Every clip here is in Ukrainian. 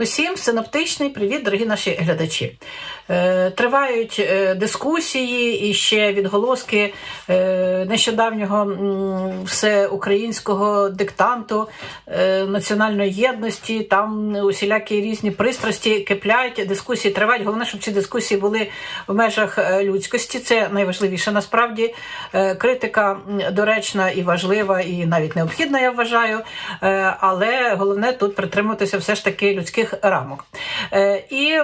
Усім синоптичний привіт, дорогі наші глядачі. Е, Тривають е, дискусії і ще відголоски е, нещодавнього всеукраїнського диктанту національної єдності. Там усілякі різні пристрасті кипляють, дискусії тривають. Головне, щоб ці дискусії були в межах людськості. Це найважливіше насправді. Критика доречна і важлива, і навіть необхідна, я вважаю. Але головне тут притримуватися все ж таки людських рамок. І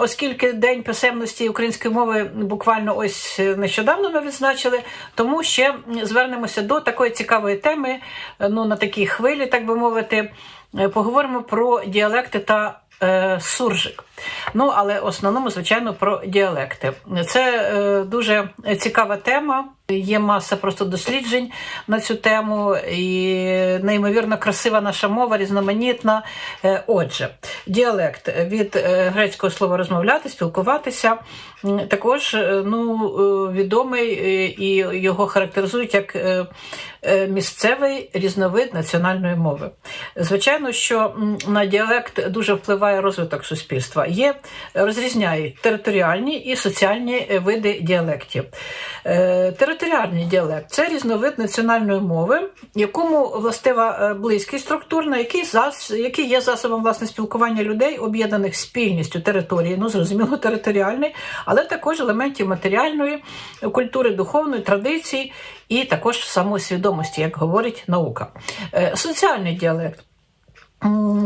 оскільки День писемності української мови буквально ось нещодавно ми відзначили, тому ще звернемося до такої цікавої теми, е, ну на такій хвилі, так би мовити, Е, поговоримо про діалекти та е, суржик. Ну, але в основному, звичайно, про діалекти. Це е, дуже цікава тема. Є маса просто досліджень на цю тему, і неймовірно красива наша мова, різноманітна. Е, Отже, діалект від е, грецького слова розмовляти, спілкуватися. Також е, ну, відомий і його характеризують як місцевий різновид національної мови. Звичайно, що на діалект дуже впливає розвиток суспільства. Є розрізняють територіальні і соціальні види діалектів. Територіальний діалект це різновид національної мови, якому властива е, близькість структурна, який зас, який є засобом власне спілкування людей, об'єднаних спільністю території, ну зрозуміло, територіальний, але також елементів матеріальної культури, духовної традиції і також самосвідомості, як говорить наука. Е, Соціальний діалект.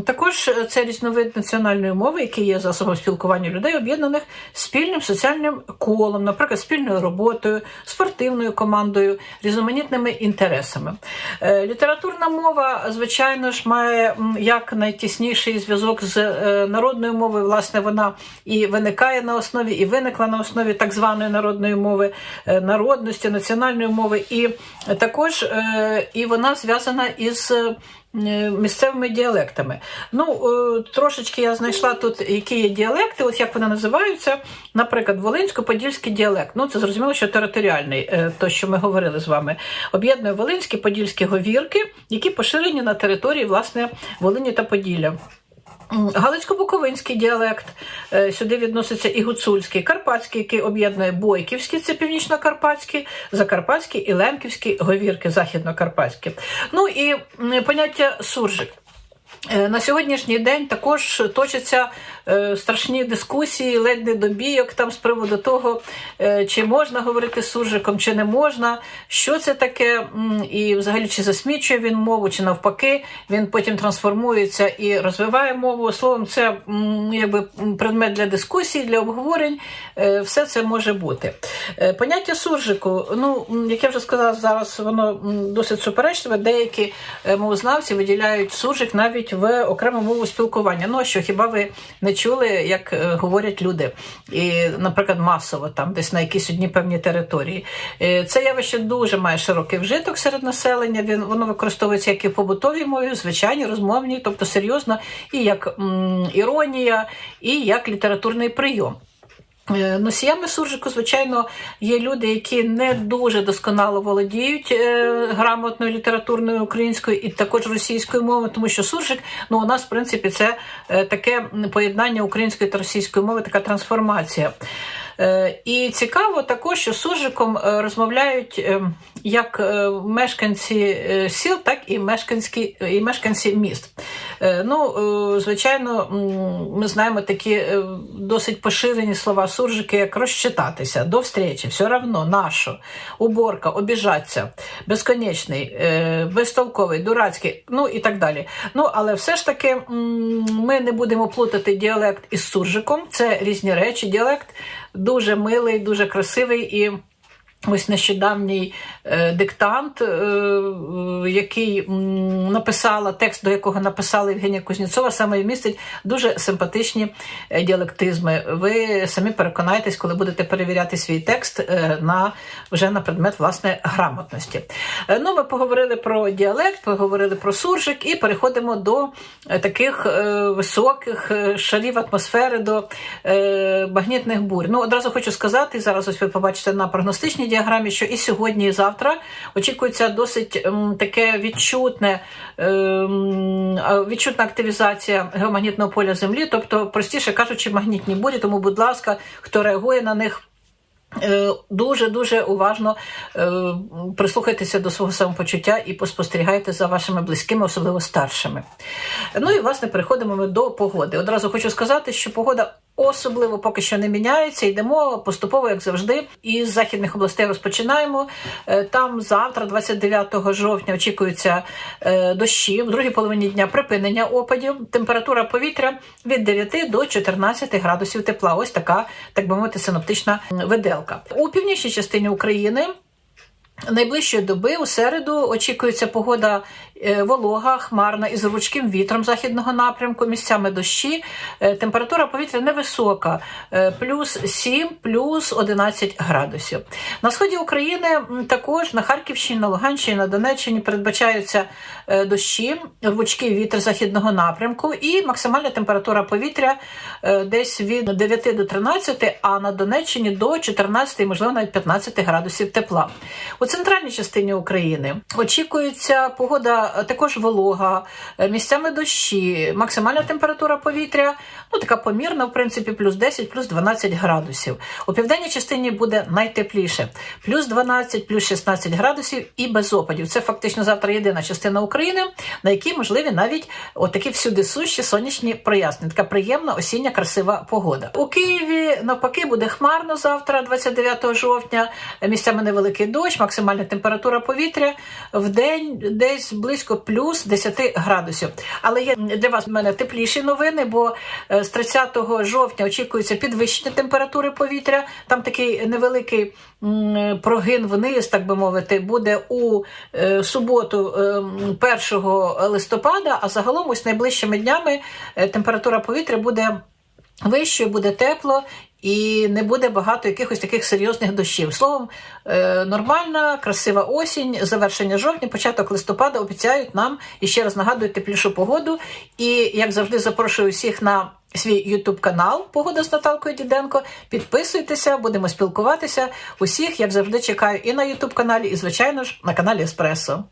Також це різновид національної мови, який є засобом спілкування людей, об'єднаних спільним соціальним колом, наприклад, спільною роботою, спортивною командою, різноманітними інтересами. Е, Літературна мова, звичайно ж, має як найтісніший зв'язок з е, народною мовою. Власне, вона і виникає на основі, і виникла на основі так званої народної мови, е, народності, національної мови, і також е, і вона зв'язана із. Е, Місцевими діалектами. Ну, е, трошечки я знайшла тут, які є діалекти, от як вони називаються. Наприклад, Волинсько-Подільський діалект. Ну, це зрозуміло, що територіальний, е, то, що ми говорили з вами. Об'єднує Волинські, Подільські говірки, які поширені на території власне Волині та Поділля. Галицько-буковинський діалект, е, сюди відноситься і гуцульський, карпатський, який об'єднує бойківські, це північно-карпатські, закарпатські і лемківські говірки, західно-карпатські. Ну і поняття суржик. Е, На сьогоднішній день також точаться е, страшні дискусії, ледь не до бійок там з приводу того, е, чи можна говорити з суржиком, чи не можна, що це таке, і взагалі чи засмічує він мову, чи навпаки, він потім трансформується і розвиває мову. Словом, це якби предмет для дискусій, для обговорень. Все це може бути. Е, Поняття суржику, ну як я вже сказала, зараз воно досить суперечливе. Деякі е, мовознавці виділяють суржик навіть в окрему мову спілкування. Ну що хіба ви не чули, як е, говорять люди? І, наприклад, масово там, десь на якійсь одній певній території. Це явище дуже має широкий вжиток серед населення. Він воно використовується як і в побутовій мові, звичайній розмовній, тобто серйозно, і як м, іронія, і як літературний прийом. Е, Носіями суржику, звичайно, є люди, які не дуже досконало володіють е, грамотною літературною українською і також російською мовою, тому що суржик, ну у нас в принципі це е, таке поєднання української та російської мови, така трансформація. І цікаво також, що суржиком розмовляють е, як е, мешканці е, сіл, так і мешканці, і мешканці міст. Е, Ну, звичайно, ми знаємо такі досить поширені слова суржики, як розчитатися, до встречі, все равно, нащо, уборка, обіжатися, безконечний, безтолковий, дурацький, ну і так далі. Ну, але все ж таки ми не будемо плутати діалект із суржиком, це різні речі. Діалект дуже милий, дуже красивий і. Ось нещодавній е, диктант, е, е, який написала текст, до якого написала Євгенія Кузнєцова, саме містить дуже симпатичні діалектизми. Ви самі переконаєтесь, коли будете перевіряти свій текст на вже на предмет власне грамотності. Ну, ми поговорили про діалект, поговорили про суржик і переходимо до таких високих шарів атмосфери, до магнітних бурь. Ну, одразу хочу сказати, зараз ось ви побачите на прогностичній діаграмі, що і сьогодні, і завтра очікується досить таке відчутне, ем, відчутна активізація геомагнітного поля Землі, тобто, простіше кажучи, магнітні бурі. Тому, будь ласка, хто реагує на них. Дуже дуже уважно е, прислухайтеся до свого самопочуття і поспостерігайте за вашими близькими, особливо старшими. Ну і власне переходимо ми до погоди. Одразу хочу сказати, що погода особливо поки що не міняється. Йдемо поступово, як завжди. Із західних областей розпочинаємо. Е, Там завтра, 29 жовтня, очікуються е, дощі. В другій половині дня припинення опадів. Температура повітря від 9 до 14 градусів тепла. Ось така, так би мовити, синоптична виделка. У північній частині України. Найближчої доби у середу очікується погода волога, хмарна із ручким вітром західного напрямку, місцями дощі. Е, Температура повітря невисока, е, плюс 7, плюс 11 градусів. На сході України також на Харківщині, на Луганщині, на Донеччині передбачаються е, дощі, рвучкий вітер західного напрямку і максимальна температура повітря е, десь від 9 до 13, а на Донеччині до 14, можливо, навіть 15 градусів тепла. У центральній частині України очікується погода е, також волога, е, місцями дощі, максимальна температура повітря, ну така помірна, в принципі, плюс 10, плюс 12 градусів. У південній частині буде найтепліше, плюс 12, плюс 16 градусів і без опадів. Це фактично завтра єдина частина України, на якій можливі навіть отакі всюди сущі сонячні прояснення. Така приємна осіння красива погода. У Києві навпаки буде хмарно завтра, 29 жовтня. Місцями невеликий дощ, максимальна температура повітря в день десь близько плюс 10 градусів. Але є для вас в мене тепліші новини, бо е, з 30 жовтня очікується підвищення температури повітря. Там такий невеликий прогин вниз, так би мовити, буде у е, суботу, е, 1 листопада, а загалом ось найближчими днями е, температура повітря буде вищою, буде тепло. І не буде багато якихось таких серйозних дощів. Словом, е, нормальна, красива осінь, завершення жовтня, початок листопада обіцяють нам і ще раз нагадують теплішу погоду. І як завжди, запрошую всіх на свій ютуб канал Погода з Наталкою Діденко. Підписуйтеся, будемо спілкуватися. Усіх, як завжди, чекаю і на ютуб каналі, і звичайно ж на каналі Еспресо.